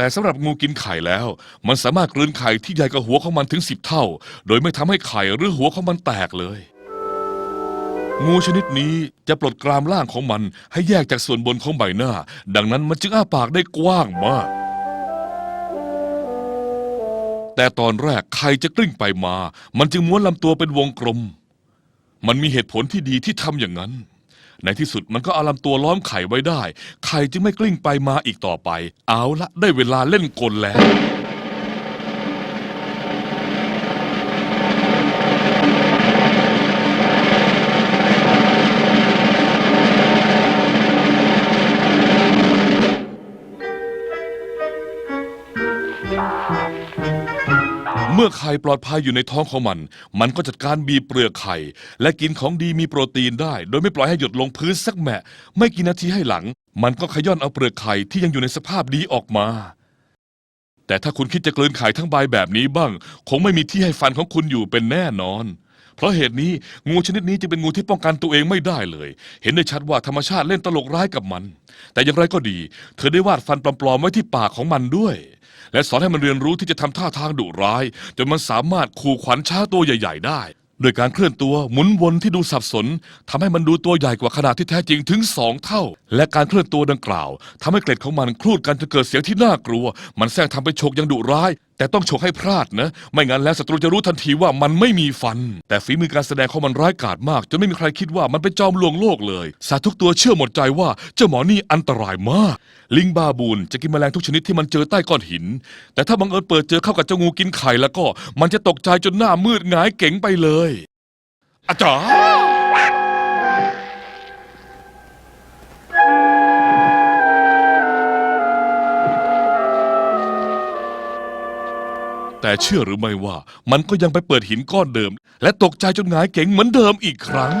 แต่สำหรับงูกินไข่แล้ว มันสามารถกลืนไข่ที่ใหญ่กว่าหัวของมันถึงสิบเท่า โดยไม่ทำให้ไข่หรือหัวของมันแตกเลย งูชนิดนี้จะปลดกรามล่างของมันให้แยกจากส่วนบนของใบหน้า ดังนั้นมันจึงอ้าปากได้กว้างมาก แต่ตอนแรกไข่จะกลิ้งไปมา มันจึงม้วนลำตัวเป็นวงกลม มันมีเหตุผลที่ดีที่ทำอย่างนั้น ในที่สุดมันก็เอาลำตัวล้อมไข่ไว้ได้ ไข่จึงไม่กลิ้งไปมาอีกต่อไป เอาละได้เวลาเล่นกลแล้ว มื่อไข่ปลอดภัยอยู่ในท้องของมัน มันก็จัดการบีบเปลือกไข่ และกินของดีมีโปรตีนได้ โดยไม่ปล่อยให้หยดลงพื้นสักแมะ ไม่กี่นาทีให้หลัง มันก็ขย้อนเอาเปลือกไข่ที่ยังอยู่ในสภาพดีออกมา แต่ถ้าคุณคิดจะกลืนไข่ทั้งใบแบบนี้บ้าง คงไม่มีที่ให้ฟันของคุณอยู่เป็นแน่นอน เพราะเหตุนี้งูชนิดนี้จะเป็นงูที่ป้องกันตัวเองไม่ได้เลย เห็นได้ชัดว่าธรรมชาติเล่นตลกร้ายกับมัน แต่อย่างไรก็ดี เธอได้วาดฟันปลอมๆไว้ที่ปากของมันด้วย และสอนให้มันเรียนรู้ที่จะทำท่าทางดุร้าย จนมันสามารถขู่ขวัญช้างตัวใหญ่ ๆ ได้โดยการเคลื่อนตัวหมุนวนที่ดูสับสนทำให้มันดูตัวใหญ่กว่าขนาดที่แท้จริงถึงสองเท่า และการเคลื่อนตัวดังกล่าวทำให้เกล็ดของมันคลูดกันจนเกิดเสียงที่น่ากลัว มันแซงทำเป็นฉกอย่างดุร้าย แต่ต้องฉกให้พลาดนะ ไม่งั้นแล้วศัตรูจะรู้ทันทีว่ามันไม่มีฟัน แต่ฝีมือการแสดงของมันร้ายกาจมาก จนไม่มีใครคิดว่ามันเป็นจอมลวงโลกเลย สัตว์ทุกตัวเชื่อหมดใจว่าเจ้าหมอนี่อันตรายมาก ลิงบาบูนจะกินแมลงทุกชนิดที่มันเจอใต้ก้อนหิน แต่ถ้าบังเอิญเปิดเจอเข้ากับเจ้างูกินไข่แล้วก็ มันจะตกใจจนหน้ามืดหงายเก๋งไปเลยอาจารย์ แต่เชื่อหรือไม่ว่า มันก็ยังไปเปิดหินก้อนเดิม และตกใจจนหงายเก๋งเหมือนเดิมอีกครั้ง